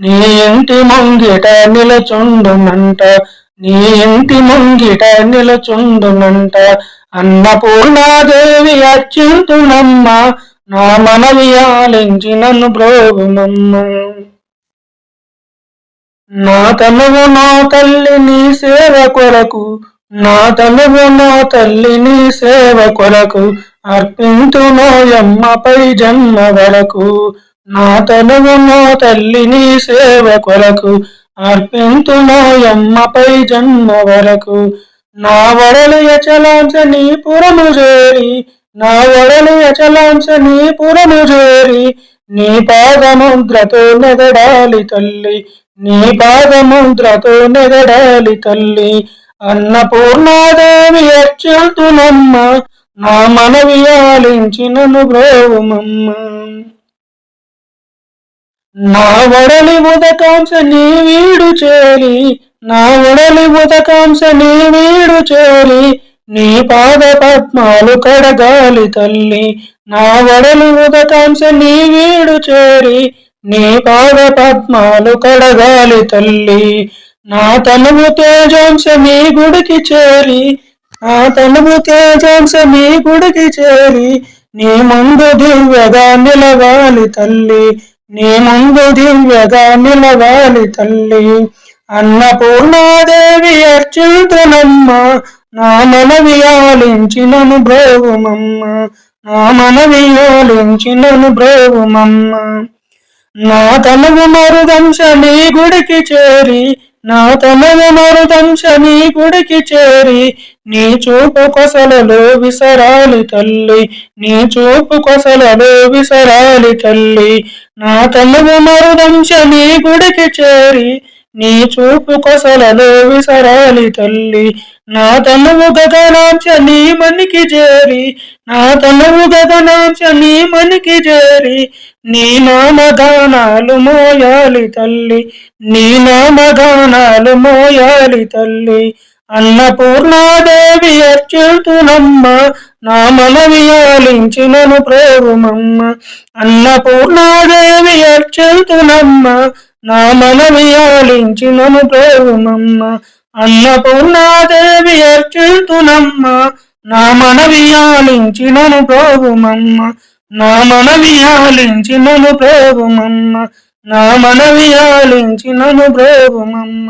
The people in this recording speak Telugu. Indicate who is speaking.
Speaker 1: నీ ఇంటి ముంగిట నిలచుండునంట. నీ ఇంటి ముంగిట నిలచుండునంట. అన్నపూర్ణాదేవి అచ్యుతునమ్మ నా మనవి ఆలించి నన్ను బ్రోగుమమ్మ నా తనువు నా తల్లి నీ సేవ కొరకు నా తనువు నా తల్లి నీ సేవ కొరకు అర్పింతునోయమ్మపై జన్మ వరకు. నా తనువును తల్లిని సేవ కొరకు అర్పింతునోయమ్మపై జన్మ వరకు. నా వడలు యచలాంశ నీ పురము చేరి నా వడలు యచలాంశ నీ పురము చేరి నీ పాదముద్రతో నెగడాలి తల్లి నీ పాదముద్రతో నెగడాలి తల్లి. అన్నపూర్ణాదేవి అత్యంతునమ్మ నా మనవి ఆలించినను బ్రోవుమమ్మ. నా వడలి ఉదకాంశ నీ వీడు చేరి నా వడలి ఉదకాంశ నీ వీడు చేరి నీ పాద పద్మాలు కడగాలి తల్లి. నా వడలి ఉదకాంశ నీ వీడు చేరి నీ పాద పద్మాలు కడగాలి తల్లి. నా తనువు తేజాంశ నీ గుడికి చేరి నా తనువు తేజాంశ నీ గుడికి చేరి నీ ముందు దివ్యగా నిలవాలి తల్లి. నీ ముందు దివ్యగా నిలవాలి తల్లి. అన్నపూర్ణాదేవి అర్చింతునమ్మ నా మనవి ఆలించినను బ్రోగుమమ్మ నా మనవి ఆలించినను బ్రోగుమమ్మ నా తనువు మరుదంశ నీ గుడికి చేరి నా తనువు మరుదంశ నీ గుడికి చేరి నీ చూపు కొసలలో విసరాలి తల్లి నీ చూపు కొసలలో విసరాలి తల్లి. నా తనువు మరుదంశ నీ గుడికి చేరి నీ చూపు కొసలలో విసరాలి తల్లి. నా తనువు గగనాంశ నీ మనికి చేరి. నా తనువు గగనాంశ నీ మనికి చేరి. నీ నామగానాలు మోయాలి తల్లి. నీ నామగానాలు మోయాలి తల్లి. అన్నపూర్ణాదేవి అర్చుతునమ్మ నా మనవి ఆలించినను ప్రేమమ్మ అన్నపూర్ణాదేవి అర్చుతునమ్మ నా మనవి ఆలించినను ప్రేమమ్మ అన్నపూర్ణాదేవి అర్చుతునమ్మ నా మనవి ఆలించినను ప్రేమమ్మ నా మనవి ఆలించినను ప్రేమమ్మ నా మనవి ఆలించినను ప్రేమమ్మ